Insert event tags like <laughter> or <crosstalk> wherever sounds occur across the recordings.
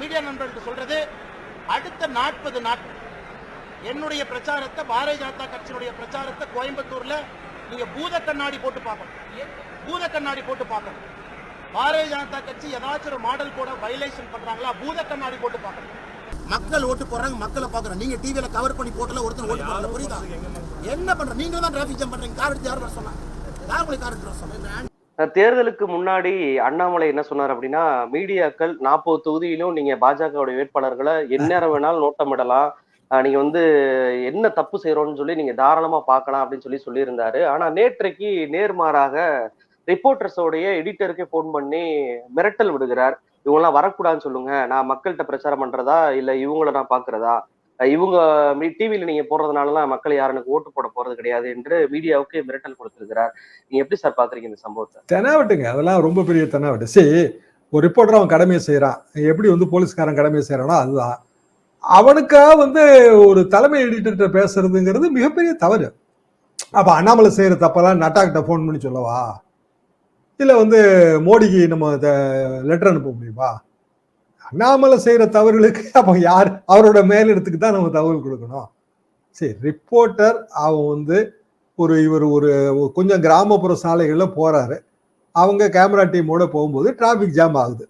Media நண்பர்களுக்கு சொல்றது அடுத்த நாற்பது நாட்கள் என்னுடைய பிரச்சாரத்தை பாரதிய ஜனதா கட்சியினுடைய பிரச்சாரத்தை கோயம்புத்தூர்ல நீங்க பூத கண்ணாடி போட்டு பார்க்கணும். பூத கண்ணாடி போட்டு பார்க்கணும். பாரதிய ஜனதா கட்சி ஏதாச்சும் ஒரு மாடல் கூட வயலேஷன் பண்றாங்களா பூத கண்ணாடி போட்டு பார்க்கணும். மக்கள் ஓட்டு போடுறாங்க மக்களை பாக்குறோம் நீங்க டிவியில கவர் பண்ணி போட்டல ஒருத்தர் ஓட்டு போடல புரியுதா? என்ன பண்ற? நீங்க தான் டிராபிக் ஜாம் பண்றீங்க. கார் எடுத்து யார் சொன்னா? யார் உங்களுக்கு கார் எடுத்து சொன்னா? தேர்தலுக்கு முன்னாடி அண்ணாமலை என்ன சொன்னார் அப்படின்னா மீடியாக்கள் நாற்பது தொகுதியிலும் நீங்க பாஜகவுடைய வேட்பாளர்களை எந்நேரம் வேணாலும் நோட்டமிடலாம். நீங்க வந்து என்ன தப்பு செய்யறோம்னு சொல்லி நீங்க தாராளமா பார்க்கலாம் அப்படின்னு சொல்லி சொல்லியிருந்தாரு. ஆனா நேற்றைக்கு நேர்மாறாக ரிப்போர்ட்டர்ஸோடைய எடிட்டருக்கே ஃபோன் பண்ணி மிரட்டல் விடுகிறார். இவங்கெல்லாம் வரக்கூடாதுன்னு சொல்லுங்க. நான் மக்கள்கிட்ட பிரச்சாரம் பண்றதா? இல்ல இவங்கள நான் பாக்குறதா இவங்க டிவியில நீங்க போடுறதுனாலலாம் மக்கள் யாரும் எனக்கு ஓட்டு போட போறது கிடையாது என்று மீடியாவுக்கு மிரட்டல் கொடுத்திருக்கிறார். நீங்க எப்படி சார் பாக்குறீங்க இந்த சம்பவத்தை? தெனாவட்டுங்க அதெல்லாம் ரொம்ப பெரிய தெனாவட்டு. சரி ஒரு ரிப்போர்ட்டர் அவன் கடமையை செய்கிறான் எப்படி வந்து போலீஸ்காரன் கடமையை செய்கிறானோ அதுதான். அவனுக்காக வந்து ஒரு தலைமை எடிட்டர்கிட்ட பேசுறதுங்கிறது மிகப்பெரிய தவறு. அப்போ அண்ணாமலை செய்கிற தப்பெல்லாம் நட்டாக்கிட்ட ஃபோன் பண்ணி சொல்லவா? இல்லை வந்து மோடிக்கு நம்ம லெட்டர் அனுப்ப முடியுமா? அண்ணாமலை செய்கிற தவறுகளுக்கு <laughs> அப்போ யார்? அவரோட மேலிடத்துக்கு தான் நம்ம தகவல் கொடுக்கணும். சரி ரிப்போர்ட்டர் அவன் வந்து ஒரு இவர் ஒரு கொஞ்சம் கிராமப்புற சாலைகளில் போகிறாரு அவங்க கேமரா டீமோட போகும்போது டிராஃபிக் ஜாம் ஆகுது.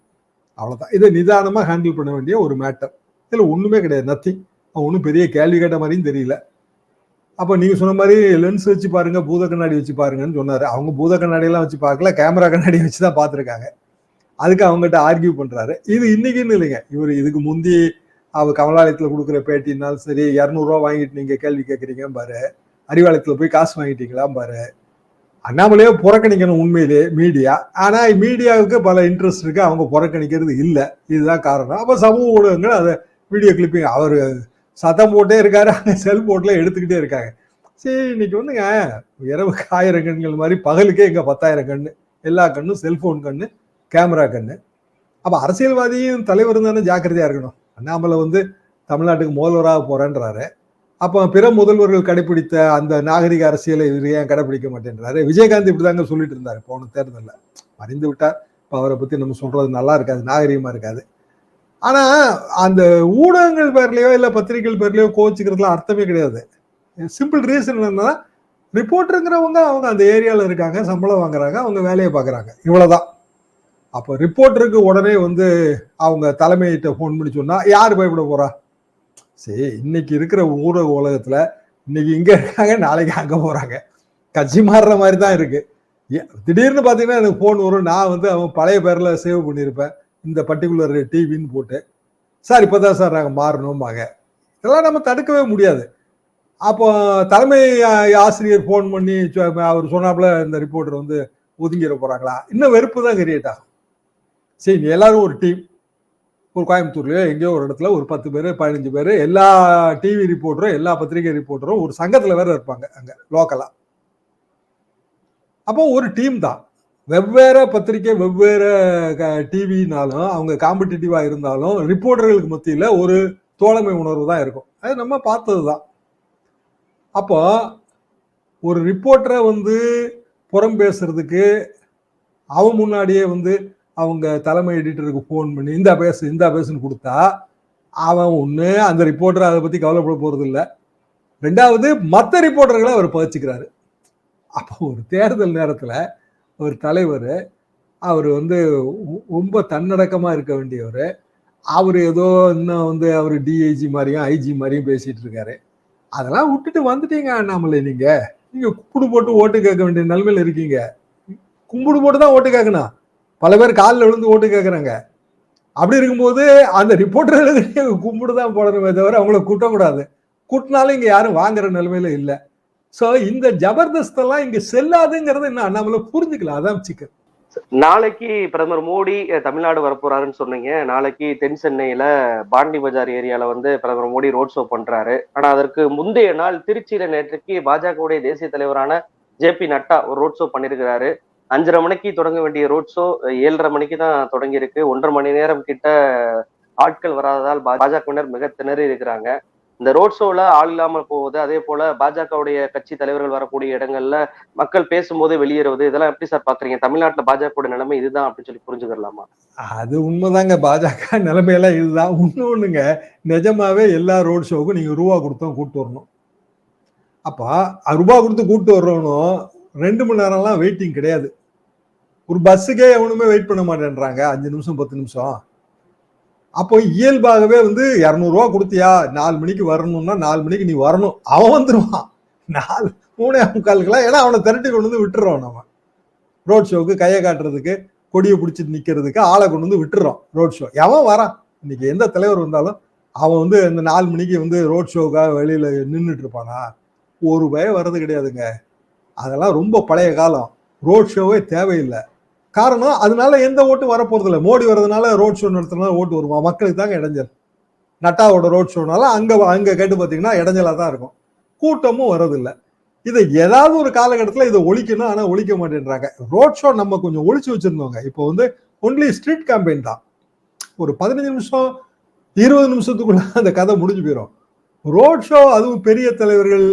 அவ்வளோதான் இதை நிதானமாக ஹேண்டில் பண்ண வேண்டிய ஒரு மேட்டர் இதில் ஒன்றுமே கிடையாது. நத்திங் அவன் ஒன்றும் பெரிய கேள்வி கேட்ட மாதிரியும் தெரியல. அப்போ நீங்கள் சொன்ன மாதிரி லென்ஸ் வச்சு பாருங்கள் பூத கண்ணாடி வச்சு பாருங்கன்னு சொன்னார். அவங்க பூத கண்ணாடியெல்லாம் வச்சு பார்க்கல கேமரா கண்ணாடி வச்சு தான் பார்த்துருக்காங்க. அதுக்கு அவங்ககிட்ட ஆர்கியூ பண்ணுறாரு இது இன்னைக்குன்னு இல்லைங்க. இவர் இதுக்கு முந்தி அவர் கமலாலயத்தில் கொடுக்குற பேட்டினாலும் சரி இரநூறுவா வாங்கிட்டு நீங்கள் கேள்வி கேட்குறீங்க பாரு. அறிவாலயத்தில் போய் காசு வாங்கிட்டீங்களா பாரு. அண்ணாமலையே புறக்கணிக்கணும் உண்மையிலே மீடியா ஆனால் மீடியாவுக்கு பல இன்ட்ரெஸ்ட் இருக்கு. அவங்க புறக்கணிக்கிறது இல்லை. இதுதான் காரணம். அப்போ சமூக ஊடகங்கள் அதை வீடியோ கிளிப்பிங் அவர் சத்தம் போட்டே இருக்காரு. செல் செல்போன்ல எடுத்துக்கிட்டே இருக்காங்க. சரி இன்னைக்கு வந்துங்க. இரவுக்கு ஆயிரம் கண்கள் மாதிரி பகலுக்கே இங்கே பத்தாயிரம் கண்ணு. எல்லா கண்ணும் செல்ஃபோன் கண்ணு. கேமரா கண்ணு. அப்போ அரசியல்வாதியும் தலைவரும் தானே ஜாக்கிரதையாக இருக்கணும். அண்ணாமலை வந்து தமிழ்நாட்டுக்கு முதல்வராக போகிறேன்றாரு அப்போ பிற முதல்வர்கள் கடைபிடித்த அந்த நாகரிக அரசியலை இவர் ஏன் கடைபிடிக்க மாட்டேன்றாரு? விஜயகாந்த் இப்படிதாங்க சொல்லிட்டு இருந்தார் போன தேர்தலில். மறைந்து விட்டார். இப்போ அவரை பற்றி நம்ம சொல்கிறது நல்லா இருக்காது நாகரிகமாக இருக்காது. ஆனால் அந்த ஊடகங்கள் பேர்லையோ இல்லை பத்திரிகைகள் பேர்லையோ கோச்சிக்கிறதுல அர்த்தமே கிடையாது. சிம்பிள் ரீசன் என்னன்னா ரிப்போர்ட்டருங்கிறவங்க அவங்க அந்த ஏரியாவில் இருக்காங்க சம்பளம் வாங்குறாங்க அவங்க வேலையை பார்க்குறாங்க. இவ்வளோதான் அப்போ ரிப்போர்ட்டருக்கு உடனே வந்து அவங்க தலைமையிட்ட ஃபோன் பண்ணி சொன்னால் யார் பயப்பட போகிறா சரி இன்னைக்கு இருக்கிற ஊரக உலகத்தில் இன்னைக்கு இங்கே இருக்காங்க நாளைக்கு அங்கே போகிறாங்க கட்சி மாறுற மாதிரி தான் இருக்குது திடீர்னு பார்த்தீங்கன்னா எனக்கு ஃபோன் வரும். நான் வந்து அவன் பழைய பேரில் சேவ் பண்ணியிருப்பேன் இந்த பர்டிகுலர் டிவின்னு போட்டு. சார் இப்போ தான் சார் நாங்கள் மாறணும்பாங்க. இதெல்லாம் நம்ம தடுக்கவே முடியாது. அப்போ தலைமை ஆசிரியர் ஃபோன் பண்ணி அவர் சொன்னாப்புல இந்த ரிப்போர்ட்டர் வந்து ஒதுங்கிட போகிறாங்களா இன்னும் வெறுப்பு தான் கிரியேட் ஆகும். சரி நீ எல்லாரும் ஒரு டீம் ஒரு கோயம்புத்தூர்லயோ எங்கேயோ ஒரு இடத்துல ஒரு பத்து பேர் பதினஞ்சு பேர் எல்லா டிவி ரிப்போர்ட்டரும் எல்லா பத்திரிகை ரிப்போர்ட்டரும் ஒரு சங்கத்தில் வேற இருப்பாங்க அங்கே லோக்கலாக அப்போ ஒரு டீம் தான். வெவ்வேறு பத்திரிகை வெவ்வேறு டிவினாலும் அவங்க காம்படிட்டிவாக இருந்தாலும் ரிப்போர்ட்டர்களுக்கு மத்தியில் ஒரு தோழமை உணர்வு தான் இருக்கும். அது நம்ம பார்த்தது தான். அப்போ ஒரு ரிப்போர்ட்டரை வந்து புறம் பேசுறதுக்கு அவன் முன்னாடியே வந்து அவங்க தலைமை எடிட்டருக்கு ஃபோன் பண்ணி இந்த பேசு இந்த பேசுன்னு கொடுத்தா அவன் ஒன்று அந்த ரிப்போர்ட்டர் அதை பற்றி கவலைப்பட போகிறது இல்லை ரெண்டாவது மற்ற ரிப்போர்ட்டர்களை அவர் பதிச்சுக்கிறாரு அப்போ ஒரு தேர்தல் நேரத்தில் ஒரு தலைவர் அவர் வந்து ரொம்ப தன்னடக்கமாக இருக்க வேண்டியவர். அவர் ஏதோ இன்னும் வந்து அவர் டிஐஜி மாதிரியும் ஐஜி மாதிரியும் பேசிகிட்டு இருக்காரு. அதெல்லாம் விட்டுட்டு வந்துட்டீங்க அண்ணாமலை நீங்கள் நீங்கள் கும்பிடு போட்டு ஓட்டு கேட்க வேண்டிய நிலைமையில இருக்கீங்க. கும்பிடு போட்டு தான் ஓட்டு கேட்கணும். பல பேர் காலில் விழுந்து ஓட்டு கேட்குறாங்க அப்படி இருக்கும்போது அந்த ரிப்போர்ட்டர்களுக்கு கும்பிட்டு தான் போடணுமே தவிர அவங்கள கூட்டக்கூடாது. கூட்டினாலும் இங்கே யாரும் வாங்குற நிலைமையில இல்லை. ஸோ இந்த ஜபர்தஸ்தெல்லாம் இங்கே செல்லாதுங்கிறத இன்னும் அண்ணாமலை புரிஞ்சுக்கலாம் அதான் சிக்கல். நாளைக்கு பிரதமர் மோடி தமிழ்நாடு வரப்போறாருன்னு சொன்னீங்க. நாளைக்கு தென் சென்னையில பாண்டி பஜார் ஏரியால வந்து பிரதமர் மோடி ரோட் ஷோ பண்றாரு. ஆனா அதற்கு முந்தைய நாள் திருச்சியில நேற்றுக்கு பாஜகவுடைய தேசிய தலைவரான ஜே பி நட்டா ஒரு ரோட் ஷோ பண்ணிருக்கிறாரு. அஞ்சரை மணிக்கு தொடங்க வேண்டிய ரோட் ஷோ ஏழரை மணிக்கு தான் தொடங்கி இருக்கு ஒன்றரை மணி நேரம் கிட்ட ஆட்கள் வராததால் பாஜகவினர் மிக திணறி இருக்கிறாங்க. இந்த ரோட் ஷோல ஆள் இல்லாமல் போவது அதே போல பாஜகவுடைய கட்சி தலைவர்கள் வரக்கூடிய இடங்கள்ல மக்கள் பேசும்போது வெளியேறுவது இதெல்லாம் எப்படி சார் பாக்குறீங்க? தமிழ்நாட்டுல பாஜக நிலைமை இதுதான் அப்படின்னு சொல்லி புரிஞ்சுக்கலாமா அது உண்மைதாங்க. பாஜக <laughs> நிலைமையெல்லாம் இதுதான். இன்னொன்னுங்க நிஜமாவே எல்லா ரோட் ஷோவுக்கும் நீங்க ரூபா கொடுத்தோம் கூப்பிட்டு வரணும். அப்ப ரூபா கொடுத்து கூப்பிட்டு வர்றவனும் ரெண்டு மணி நேரம்லாம் வெயிட்டிங் கிடையாது. ஒரு பஸ்ஸுக்கே எவனுமே வெயிட் பண்ண மாட்டேன்றாங்க. அஞ்சு நிமிஷம் பத்து நிமிஷம். அப்போ இயல்பாகவே வந்து இரநூறுவா கொடுத்தியா? நாலு மணிக்கு வரணும்னா நாலு மணிக்கு நீ வரணும். அவன் வந்துடுவான் நாலு மூணே முக்காலுக்கெல்லாம் ஏன்னா அவனை திரட்டி கொண்டு வந்து விட்டுறோம் நம்ம. ரோட் ஷோவுக்கு கையை காட்டுறதுக்கு கொடியை பிடிச்சிட்டு நிற்கிறதுக்கு ஆளை கொண்டு வந்து விட்டுறோம். ரோட் ஷோ எவன் வரான்? இன்னைக்கு எந்த தலைவர் வந்தாலும் அவன் வந்து இந்த நாலு மணிக்கு வந்து ரோட் ஷோக்காக வெளியில் நின்றுட்டு இருப்பானா? ஒரு பய வர்றது கிடையாதுங்க. அதெல்லாம் ரொம்ப பழைய காலம். ரோட் ஷோவே தேவையில்லை. காரணம் அதனால எந்த ஓட்டும் வரப்போறது இல்லை மோடி வர்றதுனால ரோட் ஷோ நடத்துறதுனால ஓட்டு வருமா மக்களுக்கு தாங்க இடைஞ்சல். நட்டாவோட ரோட் ஷோனால அங்கே அங்கே கேட்டு பார்த்தீங்கன்னா இடைஞ்சலாக தான் இருக்கும். கூட்டமும் வர்றதில்லை. இதை ஏதாவது ஒரு காலகட்டத்தில் இதை ஒழிக்கணும். ஆனால் ஒழிக்க மாட்டேன்றாங்க. ரோட் ஷோ நம்ம கொஞ்சம் ஒழிச்சு வச்சிருந்தோங்க. இப்போ வந்து ஒன்லி ஸ்ட்ரீட் கேம்பெயின் தான். ஒரு பதினஞ்சு நிமிஷம் இருபது நிமிஷத்துக்குள்ள அந்த கதை முடிஞ்சு போயிடும் ரோட் ஷோ அதுவும் பெரிய தலைவர்கள்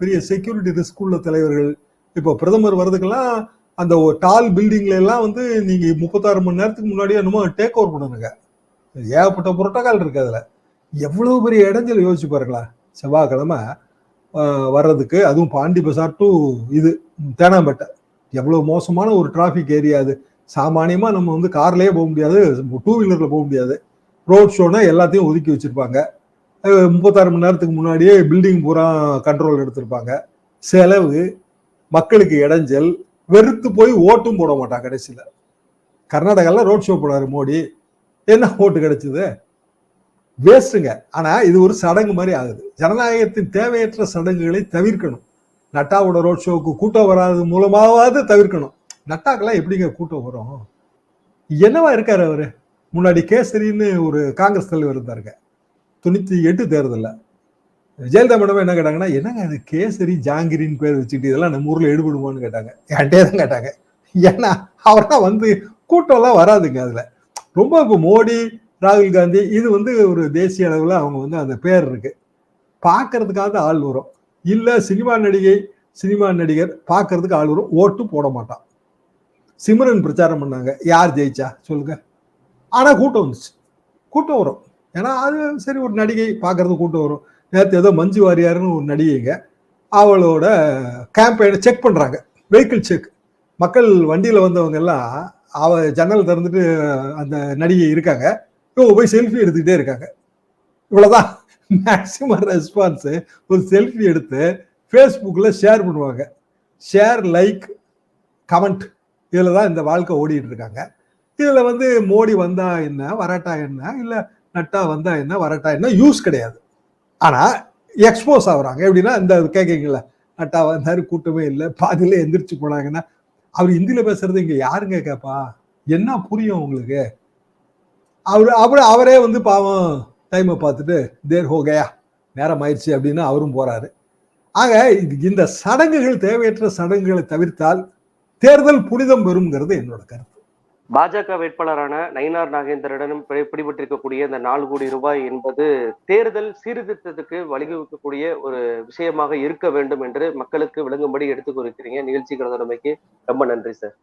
பெரிய செக்யூரிட்டி ரிஸ்க் உள்ள தலைவர்கள் இப்போ பிரதமர் வர்றதுக்கெல்லாம் அந்த ஒரு டால் பில்டிங்ல எல்லாம் வந்து நீங்க முப்பத்தாறு மணி நேரத்துக்கு முன்னாடியே என்னமோ டேக் ஓவர் பண்ணணுங்க. ஏகப்பட்ட புரோட்டோகால் இருக்கு அதுல. எவ்வளவு பெரிய இடைஞ்சல் யோசிச்சு பாருங்களா? செவ்வாய்க்கிழமை வர்றதுக்கு அதுவும் பாண்டி பசார் டு இது தேனாம்பேட்டை. எவ்வளவு மோசமான ஒரு டிராஃபிக் ஏரியா அது. சாமானியமா நம்ம வந்து கார்லயே போக முடியாது டூ வீலர்ல போக முடியாது. ரோட் ஷோனா எல்லாத்தையும் ஒதுக்கி வச்சிருப்பாங்க. முப்பத்தாறு மணி நேரத்துக்கு முன்னாடியே பில்டிங் பூரா கண்ட்ரோல் எடுத்திருப்பாங்க. செலவு மக்களுக்கு இடைஞ்சல் வெறுத்து போய் ஓட்டும் போட மாட்டான் கடைசியில். கர்நாடகாவில் ரோட் ஷோ போனார் மோடி. என்ன ஓட்டு கிடைச்சது? வேஸ்ட்டுங்க ஆனால் இது ஒரு சடங்கு மாதிரி ஆகுது. ஜனநாயகத்தின் தேவையற்ற சடங்குகளை தவிர்க்கணும். நட்டாவோட ரோட் ஷோவுக்கு கூட்டம் வராது மூலமாவது தவிர்க்கணும். நட்டாக்கெல்லாம் எப்படிங்க கூட்டம் வரும்? என்னவா இருக்காரு அவர்? முன்னாடி கேசரின்னு ஒரு காங்கிரஸ் தலைவர் இருந்தாருங்க. தொண்ணூற்றி எட்டு தேர்தலில். ஜெயலலிதா மேடம் என்ன கேட்டாங்கன்னா என்னங்க அது கேசரி ஜாங்கிரின்னு பேர் வச்சுக்கிட்டு இதெல்லாம் நம்ம ஊர்ல எடுபடுமான்னு கேட்டாங்க. என்கிட்டே தான் கேட்டாங்க. ஏன்னா அவரெல்லாம் வந்து கூட்டம்லாம் வராதுங்க அதுல. ரொம்ப இப்போ மோடி ராகுல் காந்தி இது வந்து ஒரு தேசிய அளவில் அவங்க வந்து அந்த பேர் இருக்கு. பார்க்கறதுக்காக ஆள் வரும். இல்லை சினிமா நடிகை சினிமா நடிகர் பார்க்கறதுக்கு ஆள் வரும். ஓட்டு போட மாட்டான். சிம்ரன் பிரச்சாரம் பண்ணாங்க. யார் ஜெயிச்சா? சொல்லுங்க. ஆனால் கூட்டம் வந்துச்சு. கூட்டம் வரும். ஏன்னா அது சரி ஒரு நடிகை பார்க்கறதுக்கு கூட்டம் வரும். நேற்று ஏதோ மஞ்சு வாரியார்னு ஒரு நடிகைங்க. அவளோட கேம்பெயினை செக் பண்ணுறாங்க வெஹிக்கிள் செக் மக்கள் வண்டியில் வந்தவங்க எல்லாம் அவ ஜன்னல் திறந்துட்டு அந்த நடிகை இருக்காங்க. இவங்க போய் செல்ஃபி எடுத்துக்கிட்டே இருக்காங்க. இவ்வளோதான் மேக்சிமம் ரெஸ்பான்ஸு ஒரு செல்ஃபி எடுத்து ஃபேஸ்புக்கில் ஷேர் பண்ணுவாங்க. ஷேர் லைக் கமெண்ட் இதில் தான் இந்த வாழ்க்கை ஓடிட்டு இருக்காங்க. இதில் வந்து மோடி வந்தா என்ன வராட்டா என்ன இல்லை நட்டா வந்தா என்ன வராட்டா என்ன யூஸ் கிடையாது. ஆனால் எக்ஸ்போஸ் ஆகுறாங்க. எப்படின்னா இந்த கேட்குறீங்கள நட்டா வந்தார் கூட்டமே இல்லை பாதியில் எந்திரிச்சு போனாங்கன்னா அவர் ஹிந்தியில் பேசுறது இங்கே யாருங்க கேட்பா என்ன புரியும் உங்களுக்கு? அவர் அவர் அவரே வந்து பாவம் டைமை பார்த்துட்டு தேர் ஹோகையா நேரம் ஆயிடுச்சு அப்படின்னு அவரும் போகிறாரு ஆக இது- இந்த சடங்குகள் தேவையற்ற சடங்குகளை தவிர்த்தால் தேர்தல் புனிதம் பெறுங்கிறது என்னோட கருத்து. பாஜக வேட்பாளரான நயினார் நாகேந்திரனிடம் பிடிபட்டிருக்கக்கூடிய இந்த நாலு கோடி ரூபாய் என்பது தேர்தல் சீர்திருத்தத்துக்கு வழிவகுக்கக்கூடிய ஒரு விஷயமாக இருக்க வேண்டும் என்று மக்களுக்கு விளங்கும்படி எடுத்துக் கொடுக்கிறீங்க நிகழ்ச்சி கலந்துரைமைக்கு ரொம்ப நன்றி சார்.